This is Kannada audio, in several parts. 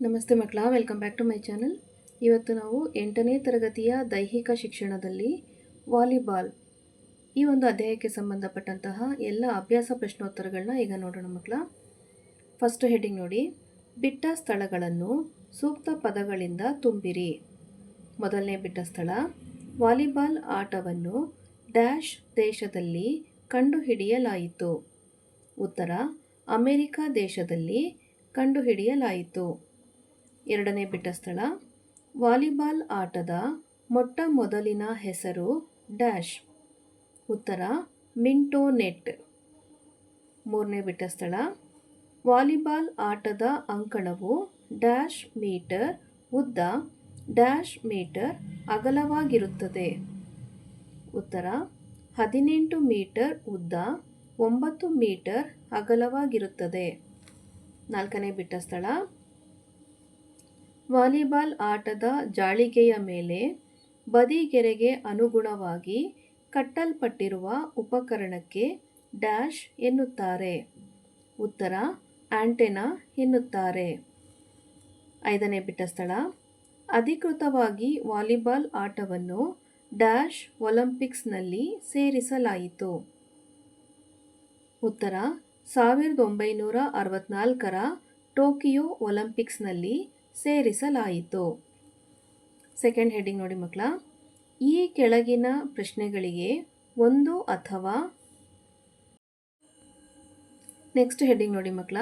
ನಮಸ್ತೆ ಮಕ್ಕಳ welcome back to my channel ಇವತ್ತು ನಾವು ಎಂಟನೇ ತರಗತಿಯ ದೈಹಿಕ ಶಿಕ್ಷಣದಲ್ಲಿ ವಾಲಿಬಾಲ್ ಈ ಒಂದು ಅಧ್ಯಾಯಕ್ಕೆ ಸಂಬಂಧಪಟ್ಟಂತಹ ಎಲ್ಲ ಅಭ್ಯಾಸ ಪ್ರಶ್ನೋತ್ತರಗಳನ್ನ ಈಗ ನೋಡೋಣ ಮಕ್ಕಳ. ಫಸ್ಟ್ ಹೆಡ್ಡಿಂಗ್ ನೋಡಿ, ಬಿಟ್ಟ ಸ್ಥಳಗಳನ್ನು ಸೂಕ್ತ ಪದಗಳಿಂದ ತುಂಬಿರಿ. ಮೊದಲನೇ ಬಿಟ್ಟ ಸ್ಥಳ, ವಾಲಿಬಾಲ್ ಆಟವನ್ನು ಡ್ಯಾಶ್ ದೇಶದಲ್ಲಿ ಕಂಡುಹಿಡಿಯಲಾಯಿತು. ಉತ್ತರ, ಅಮೆರಿಕ ದೇಶದಲ್ಲಿ ಕಂಡುಹಿಡಿಯಲಾಯಿತು. ಎರಡನೇ ಬಿಟ್ಟ ಸ್ಥಳ ವಾಲಿಬಾಲ್ ಆಟದ ಮೊಟ್ಟ ಮೊದಲಿನ ಹೆಸರು ಡ್ಯಾಶ್. ಉತ್ತರ, ಮಿಂಟೋನೆಟ್. ಮೂರನೇ ಬಿಟ್ಟ ಸ್ಥಳ ವಾಲಿಬಾಲ್ ಆಟದ ಅಂಕಣವು ಡ್ಯಾಶ್ ಮೀಟರ್ ಉದ್ದ ಡ್ಯಾಶ್ ಮೀಟರ್ ಅಗಲವಾಗಿರುತ್ತದೆ. ಉತ್ತರ, ಹದಿನೆಂಟು ಮೀಟರ್ ಉದ್ದ ಒಂಬತ್ತು ಮೀಟರ್ ಅಗಲವಾಗಿರುತ್ತದೆ. ನಾಲ್ಕನೇ ಬಿಟ್ಟ ಸ್ಥಳ ವಾಲಿಬಾಲ್ ಆಟದ ಜಾಳಿಗೆಯ ಮೇಲೆ ಬದಿಗೆರೆಗೆ ಅನುಗುಣವಾಗಿ ಕಟ್ಟಲ್ಪಟ್ಟಿರುವ ಉಪಕರಣಕ್ಕೆ ಡ್ಯಾಶ್ ಎನ್ನುತ್ತಾರೆ. ಉತ್ತರ, ಆಂಟೆನಾ ಎನ್ನುತ್ತಾರೆ. ಐದನೇ ಬಿಟ್ಟ ಸ್ಥಳ. ಅಧಿಕೃತವಾಗಿ ವಾಲಿಬಾಲ್ ಆಟವನ್ನು ಡ್ಯಾಶ್ ಒಲಿಂಪಿಕ್ಸ್ನಲ್ಲಿ ಸೇರಿಸಲಾಯಿತು. ಉತ್ತರ, ಸಾವಿರದ ಒಂಬೈನೂರ ಅರವತ್ನಾಲ್ಕರ ಟೋಕಿಯೋ ಒಲಿಂಪಿಕ್ಸ್ನಲ್ಲಿ ಸೇರಿಸಲಾಯಿತು. ಸೆಕೆಂಡ್ ಹೆಡ್ಡಿಂಗ್ ನೋಡಿ ಮಕ್ಕಳ, ಈ ಕೆಳಗಿನ ಪ್ರಶ್ನೆಗಳಿಗೆ ಒಂದು ಅಥವಾ ನೆಕ್ಸ್ಟ್ ಹೆಡ್ಡಿಂಗ್ ನೋಡಿ ಮಕ್ಕಳ,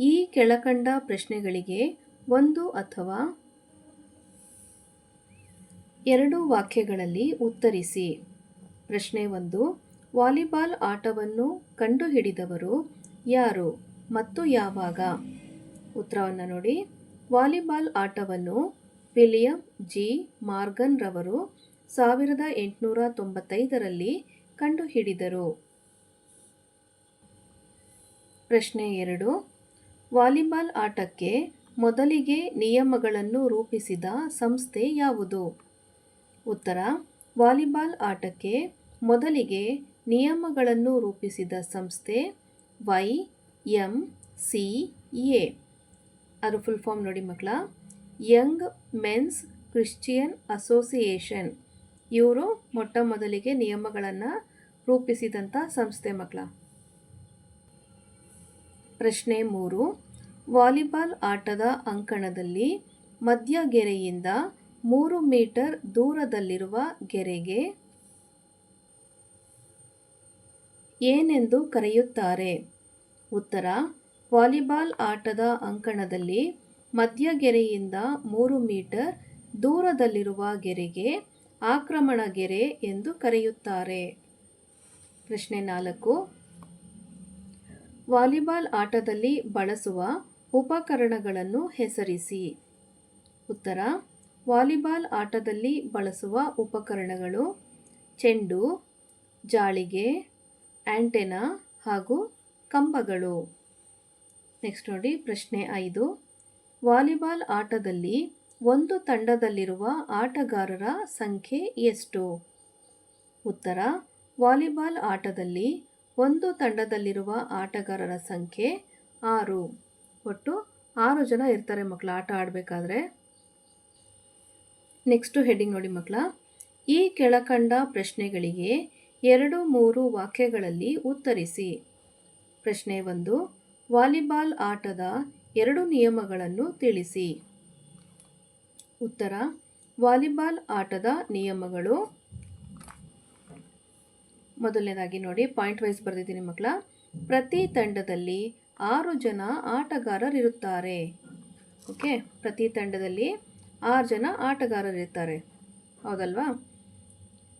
ಈ ಕೆಳಕಂಡ ಪ್ರಶ್ನೆಗಳಿಗೆ ಒಂದು ಅಥವಾ ಎರಡು ವಾಕ್ಯಗಳಲ್ಲಿ ಉತ್ತರಿಸಿ. ಪ್ರಶ್ನೆ ಒಂದು, ವಾಲಿಬಾಲ್ ಆಟವನ್ನು ಕಂಡುಹಿಡಿದವರು ಯಾರು ಮತ್ತು ಯಾವಾಗ? ಉತ್ತರವನ್ನು ನೋಡಿ. ವಾಲಿಬಾಲ್ ಆಟವನ್ನು ವಿಲಿಯಂ ಜಿ. ಮಾರ್ಗನ್ ರವರು ಸಾವಿರದ ಎಂಟುನೂರ ತೊಂಬತ್ತೈದರಲ್ಲಿ ಕಂಡುಹಿಡಿದರು. ಪ್ರಶ್ನೆ ಎರಡು. ವಾಲಿಬಾಲ್ ಆಟಕ್ಕೆ ಮೊದಲಿಗೆ ನಿಯಮಗಳನ್ನು ರೂಪಿಸಿದ ಸಂಸ್ಥೆ ಯಾವುದು? ಉತ್ತರ. ವಾಲಿಬಾಲ್ ಆಟಕ್ಕೆ ಮೊದಲಿಗೆ ನಿಯಮಗಳನ್ನು ರೂಪಿಸಿದ ಸಂಸ್ಥೆ ವೈ ಎಂ ಸಿ ಎ. ಅದರ ಫುಲ್ ಫಾರ್ಮ್ ನೋಡಿ ಮಕ್ಕಳ ಯಂಗ್ ಮೆನ್ಸ್ ಕ್ರಿಶ್ಚಿಯನ್ ಅಸೋಸಿಯೇಷನ್ ಇವರು ಮೊಟ್ಟ ಮೊದಲಿಗೆ ನಿಯಮಗಳನ್ನು ರೂಪಿಸಿದಂಥ ಸಂಸ್ಥೆ ಮಕ್ಕಳ ಪ್ರಶ್ನೆ ಮೂರು. ವಾಲಿಬಾಲ್ ಆಟದ ಅಂಕಣದಲ್ಲಿ ಮಧ್ಯಗೆರೆಯಿಂದ ಮೂರು ಮೀಟರ್ ದೂರದಲ್ಲಿರುವ ಗೆರೆಗೆ ಏನೆಂದು ಕರೆಯುತ್ತಾರೆ? ಉತ್ತರ ವಾಲಿಬಾಲ್ ಆಟದ ಅಂಕಣದಲ್ಲಿ ಮಧ್ಯಗೆರೆಯಿಂದ ಮೂರು ಮೀಟರ್ ದೂರದಲ್ಲಿರುವ ಗೆರೆಗೆ ಆಕ್ರಮಣ ಗೆರೆ ಎಂದು ಕರೆಯುತ್ತಾರೆ. ಪ್ರಶ್ನೆ ನಾಲ್ಕು. ವಾಲಿಬಾಲ್ ಆಟದಲ್ಲಿ ಬಳಸುವ ಉಪಕರಣಗಳನ್ನು ಹೆಸರಿಸಿ. ಉತ್ತರ. ವಾಲಿಬಾಲ್ ಆಟದಲ್ಲಿ ಬಳಸುವ ಉಪಕರಣಗಳು ಚೆಂಡು, ಜಾಳಿಗೆ, ಆಂಟೆನಾ ಹಾಗೂ ಕಂಬಗಳು. ನೆಕ್ಸ್ಟ್ ನೋಡಿ, ಪ್ರಶ್ನೆ ಐದು. ವಾಲಿಬಾಲ್ ಆಟದಲ್ಲಿ ಒಂದು ತಂಡದಲ್ಲಿರುವ ಆಟಗಾರರ ಸಂಖ್ಯೆ ಎಷ್ಟು? ಉತ್ತರ, ವಾಲಿಬಾಲ್ ಆಟದಲ್ಲಿ ಒಂದು ತಂಡದಲ್ಲಿರುವ ಆಟಗಾರರ ಸಂಖ್ಯೆ ಆರು. ಒಟ್ಟು ಆರು ಜನ ಇರ್ತಾರೆ ಮಕ್ಕಳು ಆಟ ಆಡಬೇಕಾದ್ರೆ. ನೆಕ್ಸ್ಟು ಹೆಡ್ಡಿಂಗ್ ನೋಡಿ ಮಕ್ಕಳ ಈ ಕೆಳಕಂಡ ಪ್ರಶ್ನೆಗಳಿಗೆ ಎರಡು ಮೂರು ವಾಕ್ಯಗಳಲ್ಲಿ ಉತ್ತರಿಸಿ. ಪ್ರಶ್ನೆ ಒಂದು ವಾಲಿಬಾಲ್ ಆಟದ ಎರಡು ನಿಯಮಗಳನ್ನು ತಿಳಿಸಿ. ಉತ್ತರ, ವಾಲಿಬಾಲ್ ಆಟದ ನಿಯಮಗಳು. ಮೊದಲನೇದಾಗಿ ನೋಡಿ ಪಾಯಿಂಟ್ ವೈಸ್ ಬರೆದಿದ್ದೀನಿ ಮಕ್ಕಳ. ಪ್ರತಿ ತಂಡದಲ್ಲಿ ಆರು ಜನ ಆಟಗಾರರಿರುತ್ತಾರೆ. ಓಕೆ, ಪ್ರತಿ ತಂಡದಲ್ಲಿ ಆರು ಜನ ಆಟಗಾರರಿರ್ತಾರೆ ಹೌದಲ್ವಾ?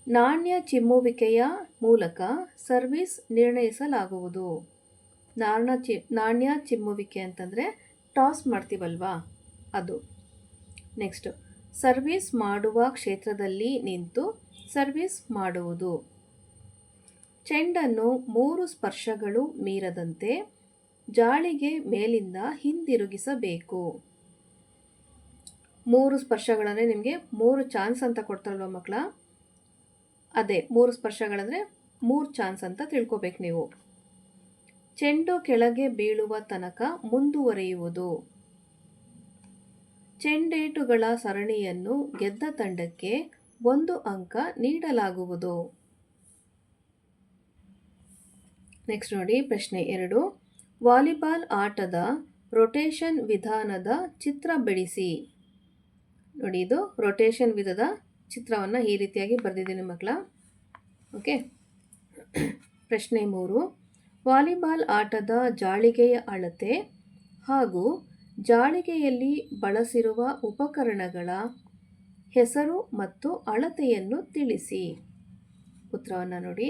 ನಾಣ್ಯ ಚಿಮ್ಮುವಿಕೆಯ ಮೂಲಕ ಸರ್ವಿಸ್ ನಿರ್ಣಯಿಸಲಾಗುವುದು. ನಾಣ್ಯ ಚಿ, ನಾಣ್ಯ ಚಿಮ್ಮುವಿಕೆ ಅಂತಂದರೆ ಟಾಸ್ ಮಾಡ್ತೀವಲ್ವಾ? ಅದು. ನೆಕ್ಸ್ಟ್, ಸರ್ವಿಸ್ ಮಾಡುವ ಕ್ಷೇತ್ರದಲ್ಲಿ ನಿಂತು ಸರ್ವಿಸ್ ಮಾಡುವುದು. ಚೆಂಡನ್ನು ಮೂರು ಸ್ಪರ್ಶಗಳು ಮೀರದಂತೆ ಜಾಳಿಗೆ ಮೇಲಿಂದ ಹಿಂದಿರುಗಿಸಬೇಕು. ಮೂರು ಸ್ಪರ್ಶಗಳಂದರೆ ನಿಮಗೆ ಮೂರು ಚಾನ್ಸ್ ಅಂತ ಕೊಡ್ತಾರಲ್ವ ಮಕ್ಕಳ? ಅದೇ, ಮೂರು ಸ್ಪರ್ಶಗಳಂದರೆ ಮೂರು ಚಾನ್ಸ್ ಅಂತ ತಿಳ್ಕೊಬೇಕು ನೀವು. ಚೆಂಡು ಕೆಳಗೆ ಬೀಳುವ ತನಕ ಮುಂದುವರಿಯುವುದು. ಚೆಂಡೇಟುಗಳ ಸರಣಿಯನ್ನು ಗೆದ್ದ ತಂಡಕ್ಕೆ ಒಂದು ಅಂಕ ನೀಡಲಾಗುವುದು. ನೆಕ್ಸ್ಟ್ ನೋಡಿ, ಪ್ರಶ್ನೆ ಎರಡು. ವಾಲಿಬಾಲ್ ಆಟದ ರೊಟೇಷನ್ ವಿಧಾನದ ಚಿತ್ರ ಬಿಡಿಸಿ ನೋಡಿ, ಇದು ರೊಟೇಷನ್ ವಿಧದ ಚಿತ್ರವನ್ನು ಈ ರೀತಿಯಾಗಿ ಬರೆದಿದ್ದೀನಿ ಮಕ್ಕಳ. ಓಕೆ. ಪ್ರಶ್ನೆ ಮೂರು. ವಾಲಿಬಾಲ್ ಆಟದ ಜಾಳಿಗೆಯ ಅಳತೆ ಹಾಗೂ ಜಾಳಿಗೆಯಲ್ಲಿ ಬಳಸಿರುವ ಉಪಕರಣಗಳ ಹೆಸರು ಮತ್ತು ಅಳತೆಯನ್ನು ತಿಳಿಸಿ. ಉತ್ತರವನ್ನು ನೋಡಿ.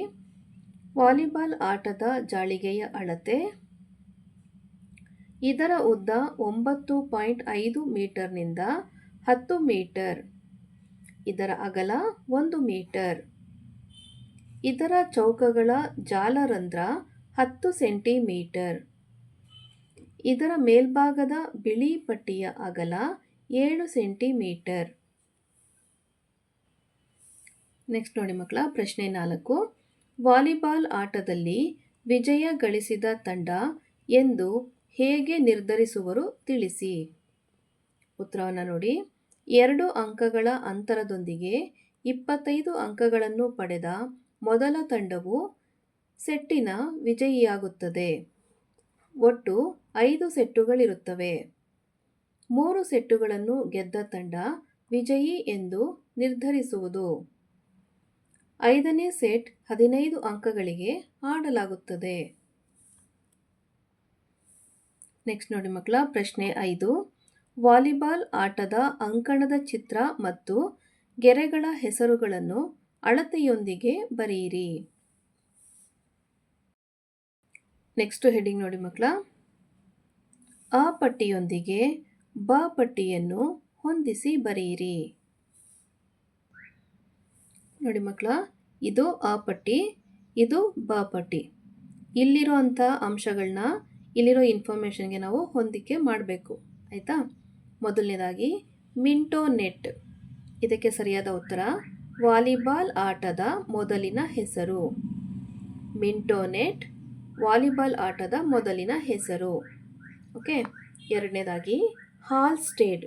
ವಾಲಿಬಾಲ್ ಆಟದ ಜಾಳಿಗೆಯ ಅಳತೆ ಇದರ ಉದ್ದ ಒಂಬತ್ತು ಪಾಯಿಂಟ್ ಐದು ಮೀಟರ್ನಿಂದ ಹತ್ತು ಮೀಟರ್, ಇದರ ಅಗಲ ಒಂದು ಮೀಟರ್, ಇದರ ಚೌಕಗಳ ಜಾಲರಂಧ್ರ ಹತ್ತು ಸೆಂಟಿಮೀಟರ್. ಇದರ ಮೇಲ್ಭಾಗದ ಬಿಳಿ ಪಟ್ಟಿಯ ಅಗಲ ಏಳು ಸೆಂಟಿಮೀಟರ್. ನೆಕ್ಸ್ಟ್ ನೋಡಿ ಮಕ್ಕಳ, ಪ್ರಶ್ನೆ ನಾಲ್ಕು. ವಾಲಿಬಾಲ್ ಆಟದಲ್ಲಿ ವಿಜಯ ಗಳಿಸಿದ ತಂಡ ಎಂದು ಹೇಗೆ ನಿರ್ಧರಿಸುವರು ತಿಳಿಸಿ. ಉತ್ತರವನ್ನು ನೋಡಿ. ಎರಡು ಅಂಕಗಳ ಅಂತರದೊಂದಿಗೆ ಇಪ್ಪತ್ತೈದು ಅಂಕಗಳನ್ನು ಪಡೆದ ಮೊದಲ ತಂಡವು ಸೆಟ್ಟಿನ ವಿಜಯಿಯಾಗುತ್ತದೆ. ಒಟ್ಟು ಐದು ಸೆಟ್ಟುಗಳಿರುತ್ತವೆ. ಮೂರು ಸೆಟ್ಟುಗಳನ್ನು ಗೆದ್ದ ತಂಡ ವಿಜಯಿ ಎಂದು ನಿರ್ಧರಿಸುವುದು. ಐದನೇ ಸೆಟ್ ಹದಿನೈದು ಅಂಕಗಳಿಗೆ ಆಡಲಾಗುತ್ತದೆ. ನೆಕ್ಸ್ಟ್ ನೋಡಿ ಮಕ್ಕಳ, ಪ್ರಶ್ನೆ ಐದು. ವಾಲಿಬಾಲ್ ಆಟದ ಅಂಕಣದ ಚಿತ್ರ ಮತ್ತು ಗೆರೆಗಳ ಹೆಸರುಗಳನ್ನು ಅಳತೆಯೊಂದಿಗೆ ಬರೆಯಿರಿ. ನೆಕ್ಸ್ಟ್ ಹೆಡಿಂಗ್ ನೋಡಿ ಮಕ್ಕಳ. ಆ ಪಟ್ಟಿಯೊಂದಿಗೆ ಬ ಪಟ್ಟಿಯನ್ನು ಹೊಂದಿಸಿ ಬರೆಯಿರಿ. ನೋಡಿ ಮಕ್ಕಳ, ಇದು ಆ ಪಟ್ಟಿ, ಇದು ಬ ಪಟ್ಟಿ. ಇಲ್ಲಿರುವಂಥ ಅಂಶಗಳನ್ನ ಇಲ್ಲಿರೋ ಇನ್ಫಾರ್ಮೇಷನ್ಗೆ ನಾವು ಹೊಂದಿಕೆ ಮಾಡಬೇಕು. ಆಯಿತಾ? ಮೊದಲನೇದಾಗಿ, ಮಿಂಟೋ ನೆಟ್. ಇದಕ್ಕೆ ಸರಿಯಾದ ಉತ್ತರ, ವಾಲಿಬಾಲ್ ಆಟದ ಮೊದಲಿನ ಹೆಸರು. ಮಿಂಟೋ ನೆಟ್ ವಾಲಿಬಾಲ್ ಆಟದ ಮೊದಲಿನ ಹೆಸರು. ಓಕೆ, ಎರಡನೇದಾಗಿ ಹಾಲ್ ಸ್ಟೇಡ್.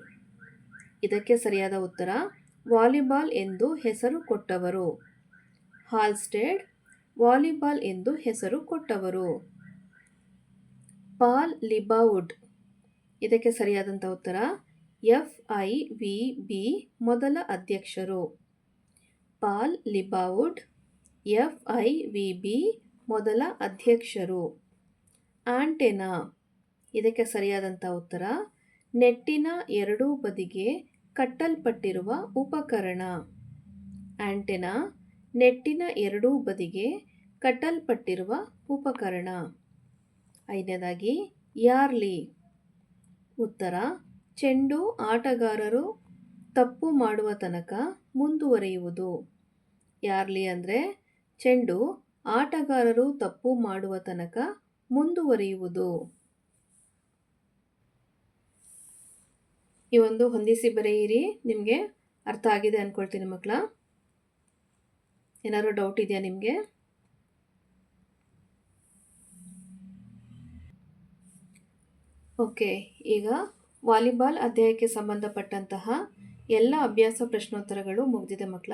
ಇದಕ್ಕೆ ಸರಿಯಾದ ಉತ್ತರ, ವಾಲಿಬಾಲ್ ಎಂದು ಹೆಸರು ಕೊಟ್ಟವರು. ಹಾಲ್ ಸ್ಟೇಡ್, ವಾಲಿಬಾಲ್ ಎಂದು ಹೆಸರು ಕೊಟ್ಟವರು. ಪಾಲ್ ಲಿಬಾವುಡ್. ಇದಕ್ಕೆ ಸರಿಯಾದಂಥ ಉತ್ತರ, ಎಫ್ ಐ ವಿ ಬಿ ಮೊದಲ ಅಧ್ಯಕ್ಷರು. Paul Libaud, F I V B ಮೊದಲ ಅಧ್ಯಕ್ಷರು. ಆಂಟೆನಾ, ಇದಕ್ಕೆ ಸರಿಯಾದಂಥ ಉತ್ತರ, ನೆಟ್ಟಿನ ಎರಡೂ ಬದಿಗೆ ಕಟ್ಟಲ್ಪಟ್ಟಿರುವ ಉಪಕರಣ. ಆಂಟೆನಾ, ನೆಟ್ಟಿನ ಎರಡೂ ಬದಿಗೆ ಕಟ್ಟಲ್ಪಟ್ಟಿರುವ ಉಪಕರಣ. ಐದನೇದಾಗಿ, ಯಾರ್ಲಿ. ಉತ್ತರ, ಚೆಂಡು ಆಟಗಾರರು ತಪ್ಪು ಮಾಡುವ ತನಕ ಮುಂದುವರಿಯುವುದು. ಯಾರ್ಲಿ ಅಂದರೆ ಚೆಂಡು ಆಟಗಾರರು ತಪ್ಪು ಮಾಡುವ ತನಕ ಮುಂದುವರಿಯುವುದು. ಈ ಒಂದು ಹೊಂದಿಸಿ ಬರೆಯಿರಿ, ನಿಮಗೆ ಅರ್ಥ ಆಗಿದೆ ಅಂದ್ಕೊಳ್ತೀನಿ ಮಕ್ಕಳ. ಏನಾದರೂ ಡೌಟ್ ಇದೆಯಾ ನಿಮಗೆ? ಓಕೆ ಈಗ ವಾಲಿಬಾಲ್ ಅಧ್ಯಾಯಕ್ಕೆ ಸಂಬಂಧಪಟ್ಟಂತಹ ಎಲ್ಲ ಅಭ್ಯಾಸ ಪ್ರಶ್ನೋತ್ತರಗಳು ಮುಗಿದಿದೆ ಮಕ್ಕಳ.